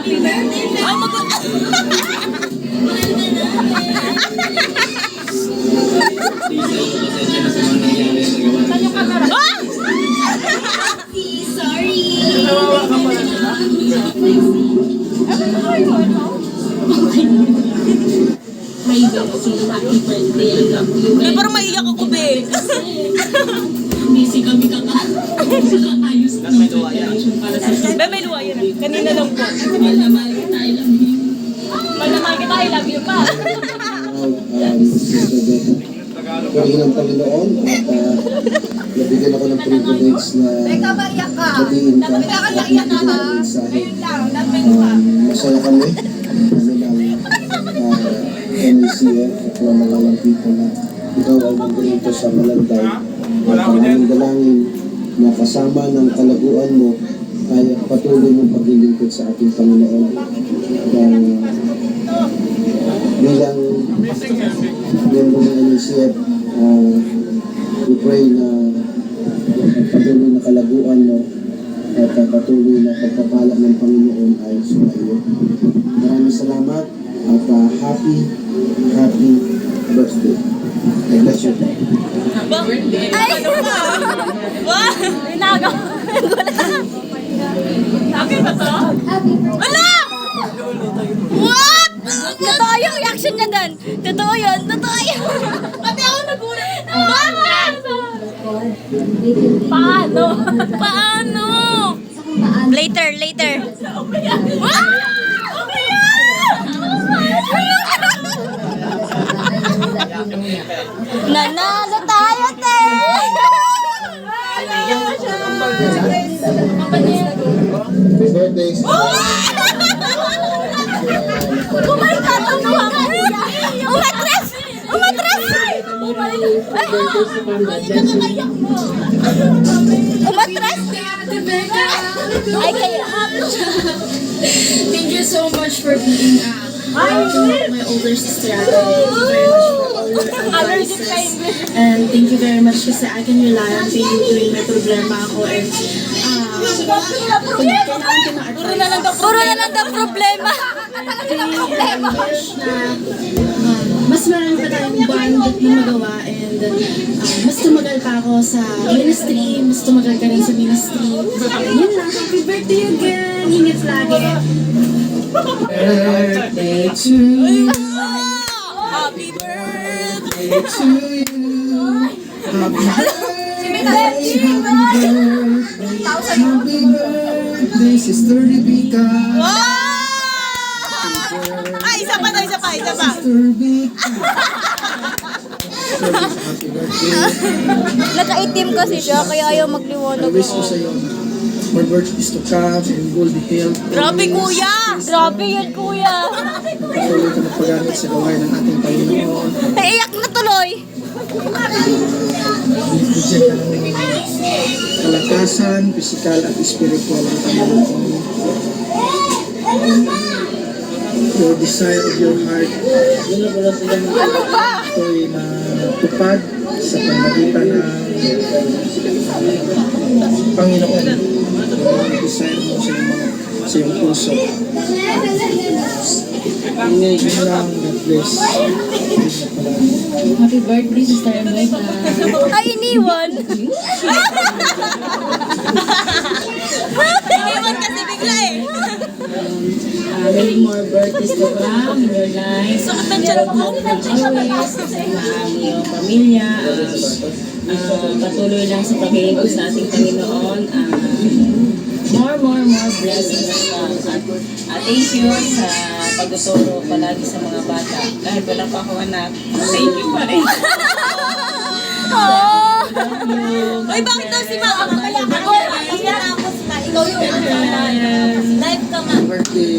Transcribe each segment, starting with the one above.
Happy birthday, Ah, mag- Sorry. May Betsy, happy birthday. I love you. Parang maiyak ako, be. Busy kami kaka. Ayos na preparation para sa Be, may luwayan na. Kanina lang po. Mahal kita, I love you. Malamang kita, I love you pa. um, Pagiging ng Panginoon at uh, nabigyan ako ng privilege na batiin ka at magbigay ng mensahe. Um, masaya kami. Kami ng uh, NACF at mga mga people na ikaw ay nandito sa Malanday. At ang aming dalangin na kasama ng kalaguan mo ay patuloy mong paglilingkod sa ating Panginoon. Dahil bilang miyembro ng NCF, uh, we pray na patuloy na kalaguan mo at uh, patuloy na pagpapala ng Panginoon ay sumaiyo. Maraming salamat at uh, happy Ay! Wow! Inagaw. Sabi ba to? Wala! What? Totoo yung reaction niya doon. Totoo yun. Totoo yun. Pati ako nagulat. Bakit? Paano? Paano? Later, later. Wow! Nanalo Umatras! Ay, kaya. Thank you so much for being uh, my older sister. Advices. And thank you very much kasi I can rely on you tuwing may problema ako. And Puro na lang daw, puro na lang daw problema. Talaga ng problema. mas marami pa tayong bond na magawa and uh, mas tumagal pa ako sa ministry, mas tumagal ka rin sa ministry. Yun lang, happy birthday again! Ingat lagi! Birthday to you. Happy birthday! Birthday to you. Happy birthday. Sister Rebecca. Wow! Ay, isa pa to, isa pa, isa pa. Sister Rebecca. Nakaitim kasi siya, kaya ayaw magliwanag. Wish ko sa iyo na more birthdays to come and good health. Grabe, kuya! Grabe yan, kuya! Patuloy ka magpagamit sa gawain ng ating Panginoon. Naiyak na tuloy! Kalakasan, physical at spiritual ng Panginoon. Your desire of your heart ito'y na tupad sa pamagitan ng Panginoon. Desire mo sa mga, sa iyong puso. Yun lang, God bless. Happy birthday, Sister Rebecca! Ay, iniwan! iniwan kasi bigla eh. Uh, many more birthdays to come in your life. Sakit ng tiyan ko. Always, kasama ang iyong pamilya. Uh, uh, patuloy lang sa pag-iibig sa ating Panginoon. Uh, more, more, more blessings. Uh, at, at thank you sa pagtuturo palagi sa mga bata. Kahit wala pa ako anak, thank you pa rin. Oh! Uy, bakit daw si Mama? Ako, tapos na. Ikaw yung live ka nga. Birthday.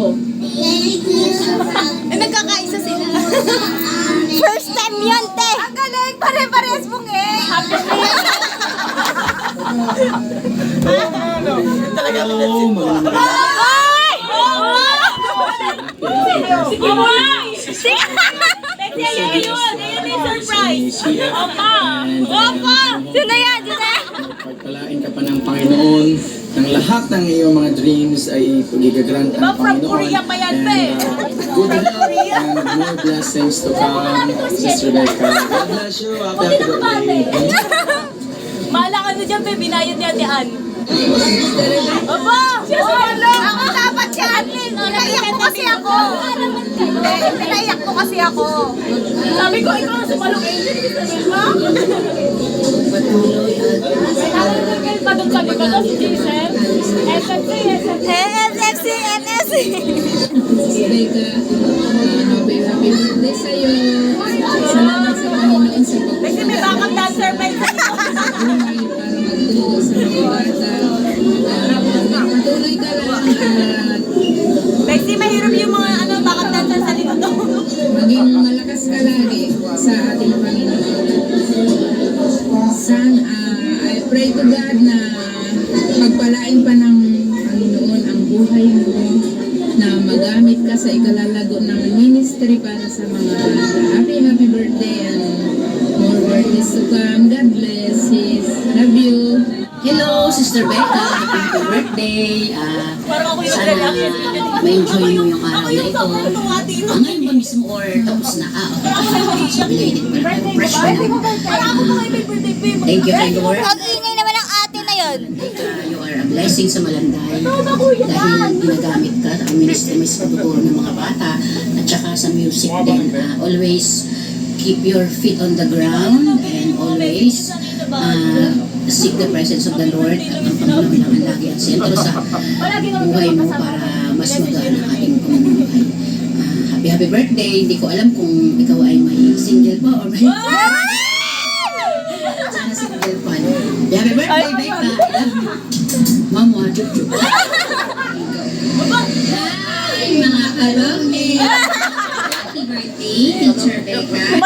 Oh. Eh, nagkakaisa sila. First time yan, te! Ang galing! Pare-pares mong eh! Happy Oh, mga Ay! Sige mo! Sige! Sige yun! Yung surprise! Opa! Opa! Sino yan? Sino yan? Pagpalain ka pa ng Panginoon ng lahat ng iyong mga dreams ay pagigagrant ang Panginoon. Korea pa yan, pe. And, uh, good health and more blessings to come, Sister Rebecca. God bless you. Happy, happy birthday. Mahala ka na dyan, pe. Binayad ni Ate Ann. Opo! Ako dapat yan! Pinaiyak ko kasi ako! Hindi, pinaiyak ko kasi ako. Sabi ko, ikaw ang sumalong angel. At Padong sabi ko na si Jason. SFC, SFC. SFC, uh, happy, happy birthday sa'yo. Salamat sa Panginoon sa Kasi may backup dancer pa pagbuhay para magtulong sa mga bata. Uh, patuloy ka lang lagi sa ating Panginoon. San, uh, I pray to God na pagpalain pa ng Panginoon ang buhay mo na magamit ka sa ikalalago ng ministry para sa mga Sister Becca. Happy birthday. Yung sana ma-enjoy mo yung araw na ito. Ah, ngayon ba mismo or tapos na? Ah, okay. So, belated lang. Fresh pa lang. May birthday. Thank you, thank you, Lord. Ang ingay naman ng ate na yun. You are a blessing sa Malanday. Dahil ginagamit ka, ang ministry mo sa pagtuturo ng mga bata, at saka sa music din. Ah, always keep your feet on the ground and always ah, seek the presence of the Lord at ang Panginoon ang lagi at sentro sa buhay mo para mas magaan ang ating pamumuhay. Ah, happy happy birthday. Hindi ko alam kung ikaw ay may single pa or may... Sana single pa. Happy happy birthday, Becca. I love you. Mama, chup chup. Hi, mga alumni. Happy birthday, Teacher Becca.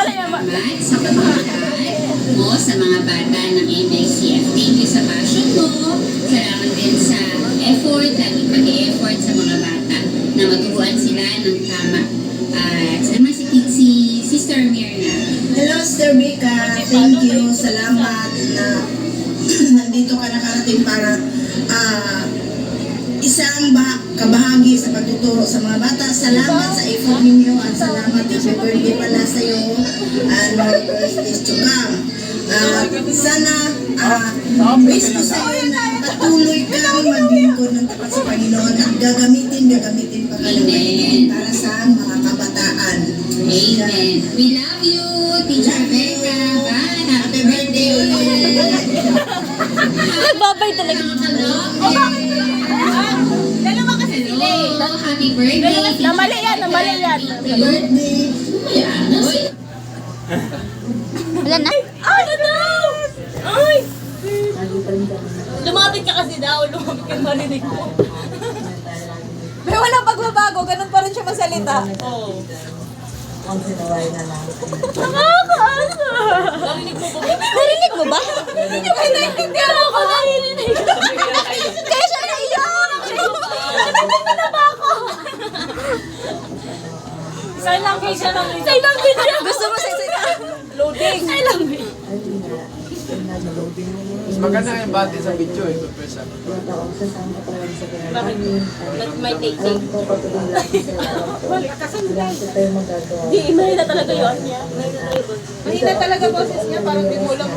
Sa mo sa mga bata ng NICF. Thank you sa passion mo. Salamat din sa effort, lagi pag-effort sa mga bata na maturuan sila ng tama. At sama si, si Sister Mirna. Hello, Sir Mika. Thank you. Salamat na nandito ka nakarating para ah, isang ba kabahagi sa pagtuturo sa mga bata. Salamat sa effort ninyo at salamat happy birthday pala sa iyo and more to come. Sana ah, wish ko sa iyo na patuloy kang maglingkod ng tapat sa Panginoon at gagamitin, gagamitin pa ka ng Panginoon para sa mga kabataan. Amen. We love you, Teacher Becca. Bye. Happy birthday. Nagbabay talaga. Hello. Dalawa kasi sila eh. Happy birthday. Namali yan, namali yan. Happy birthday. Wala na? Ano daw? Ay! Lumapit ka kasi daw, lumapit ka marinig ko. May walang pagbabago, ganun pa rin siya masalita. Oo. Nakakaasa! Narinig mo ba? Narinig mo ba? Hindi ba naiintindihan ako? Narinig. Kaya siya naiyak! Narinig mo na ba ako? Language siya lang. Siya. Gusto mo Maganda yung bati sa video eh, compare sa Bakit? That might take take. Wala, kasanday. Di, mahina talaga yun niya. Mahina talaga. Mahina talaga boses niya, parang bimulang.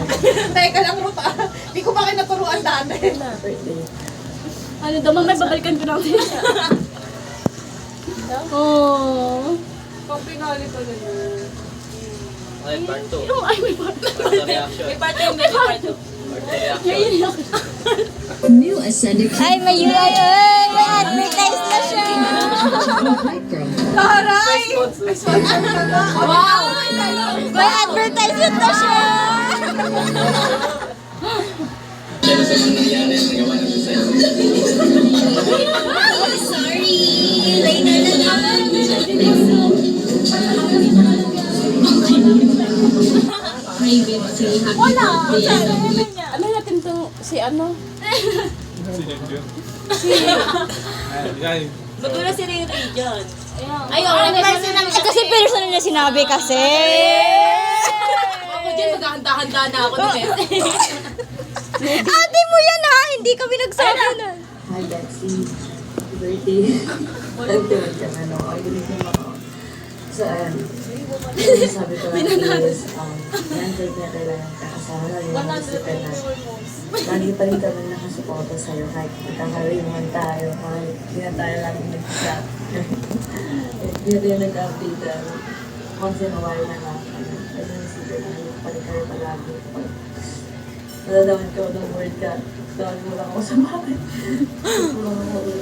Teka lang mo pa. Ah. Di ko pa kayo naturuan dati. Ano daw, mamay babalikan ko namin. Oh. Pag pinali ko na. Ay, part 2. Ay, may part 2. May part 2. May part 2. New Ascended Ay, may UI. Ay, may advertise na siya. Taray! Na. Wow! May advertisement na siya. Ano sa mga nangyari ang nagawa natin sa? Sorry. Later na lang. Hi, babe. Say happy Wala. birthday. Natin Si ano? Si Ray Ray dyan. Ay, oh, personal. Eh, kasi personal na sinabi kasi. Ako dyan, maghahanda-handa na ako ni Beth. Ate mo yan ha! Hindi kami nagsabi na. Hi, Betsy. Happy birthday. Nag-tuwag ka na, no? Ay, gulitin So, um, yung sabi ko lang is, um, kahit na kailangan ka kasama na yung na. Lagi pa rin kami nakasuporta sa'yo kahit nagkakarimuhan tayo, kahit hindi na tayo lagi nag-chat. Hindi na tayo nag-update, um, once in a while na lang. Ay, nasisipan na yung pa rin kayo palagi. Nalalaman ko ng word ka, sa.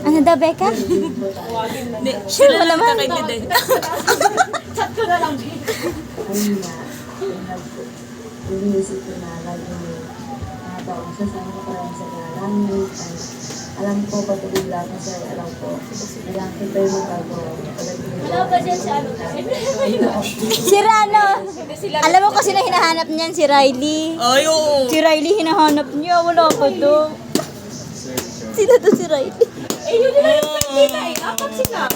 Ano daw, Becca? Hindi, Sure mo naman. kakaintindi. Chat ko na lang. Nag- iniisip ko na lagi mo mga tao sasama ko parang sa namin. Alam ko, patuloy lang kasi alam ko, kailangan kita yung magagawa. Wala pa dyan sa ano Si Rano. Alam mo kasi na hinahanap niyan si Riley. Ay, oo. Si Riley hinahanap niya. Wala pa to. Sino to si Riley? Eh, yun na yung birthday na eh. Apat sila.